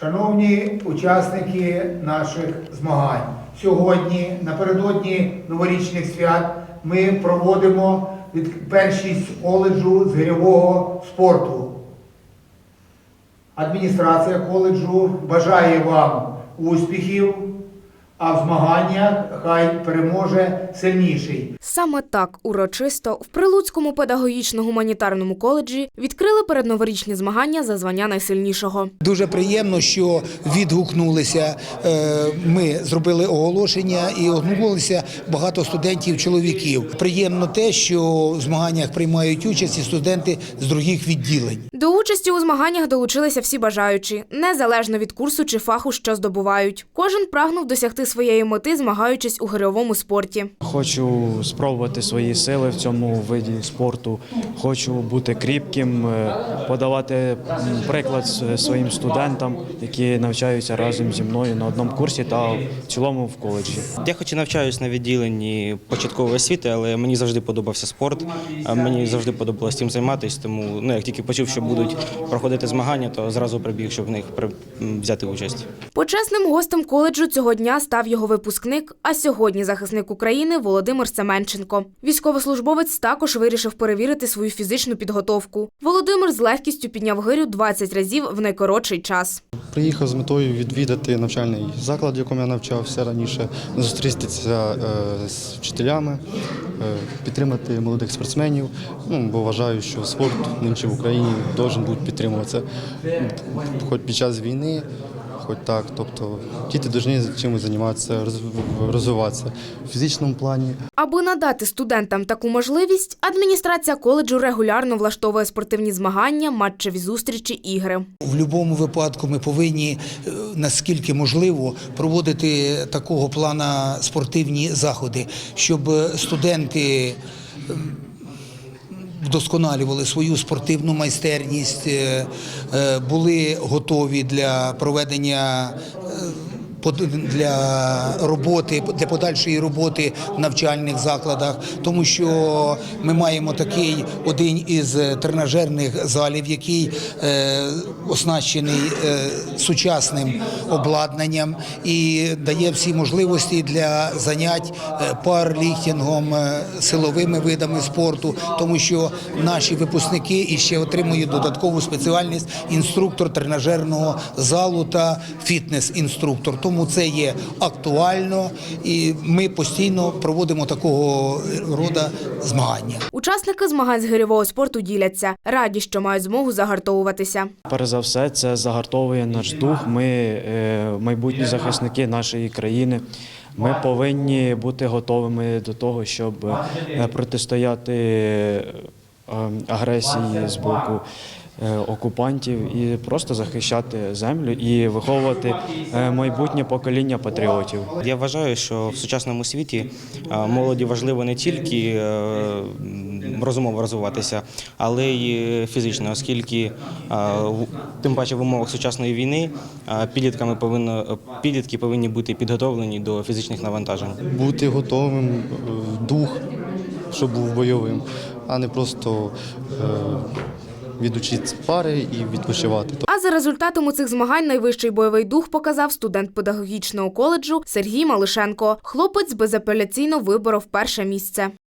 Шановні учасники наших змагань, сьогодні, напередодні новорічних свят, ми проводимо першість коледжу з гирьового спорту. Адміністрація коледжу бажає вам успіхів, а в змаганнях хай переможе сильніший. Саме так урочисто в Прилуцькому педагогічно-гуманітарному коледжі відкрили передноворічні змагання за звання найсильнішого. Дуже приємно, що відгукнулися. е, Ми зробили оголошення і відгукнулися багато студентів-чоловіків. Приємно те, що в змаганнях приймають участь і студенти з других відділень. До участі у змаганнях долучилися всі бажаючі, незалежно від курсу чи фаху, що здобувають. Кожен прагнув досягти своєї мети, змагаючись у гирьовому спорті. Хочу спробувати свої сили в цьому виді спорту. Хочу бути кріпким, е, подавати приклад своїм студентам, які навчаються разом зі мною на одному курсі та в цілому в коледжі. Я хоч і навчаюсь на відділенні початкової освіти, але мені завжди подобався спорт. Мені завжди подобалось цим займатися. Тому ну, як тільки почув, що будуть проходити змагання, то зразу прибіг, щоб в них при- взяти участь. Почесним гостем коледжу цього дня став його випускник, а сьогодні захисник України Володимир Семенченко. Військовослужбовець також вирішив перевірити свою фізичну підготовку. Володимир з легкістю підняв гирю 20 разів в найкоротший час. Приїхав з метою відвідати навчальний заклад, в якому я навчався раніше, зустрітися е, з вчителями, е, підтримати молодих спортсменів. Ну, бо вважаю, що спорт нинче в Україні має бути підтримуватися. Хоч під час війни, хоч так. Тобто діти повинні чимось займатися, розв- розвиватися в фізичному плані, Аби надати студентам таку можливість, адміністрація коледжу регулярно влаштовує спортивні змагання, матчеві зустрічі, ігри. В будь-якому випадку ми повинні, е, наскільки можливо, проводити такого плана спортивні заходи, щоб студенти ем, вдосконалювали свою спортивну майстерність, е, е, були готові для проведення. Е, Для роботи для подальшої роботи в навчальних закладах, тому що ми маємо такий один із тренажерних залів, який е, оснащений е, сучасним обладнанням і дає всі можливості для занять е, парліфтингом, е, силовими видами спорту, тому що наші випускники іще отримують додаткову спеціальність інструктор тренажерного залу та фітнес-інструктор. Тому це є актуально, і ми постійно проводимо такого роду змагання. Учасники змагань з гирьового спорту діляться, раді, що мають змогу загартовуватися. Перш за все, це загартовує наш дух. Ми е, майбутні захисники нашої країни. Ми повинні бути готовими до того, щоб е, протистояти е, агресії з боку окупантів і просто захищати землю і виховувати е, майбутнє покоління патріотів. Я вважаю, що в сучасному світі молоді важливо не тільки е, розумово розвиватися, але й фізично, оскільки в- тим паче в умовах сучасної війни підлітками повинно підлітки повинні бути підготовлені до фізичних навантажень. бути готовим, е, дух, щоб був бойовим, а не просто е, відучити пари і відпочивати. А за результатом у цих змагань найвищий бойовий дух показав студент педагогічного коледжу Сергій Малишенко. Хлопець безапеляційно виборов перше місце.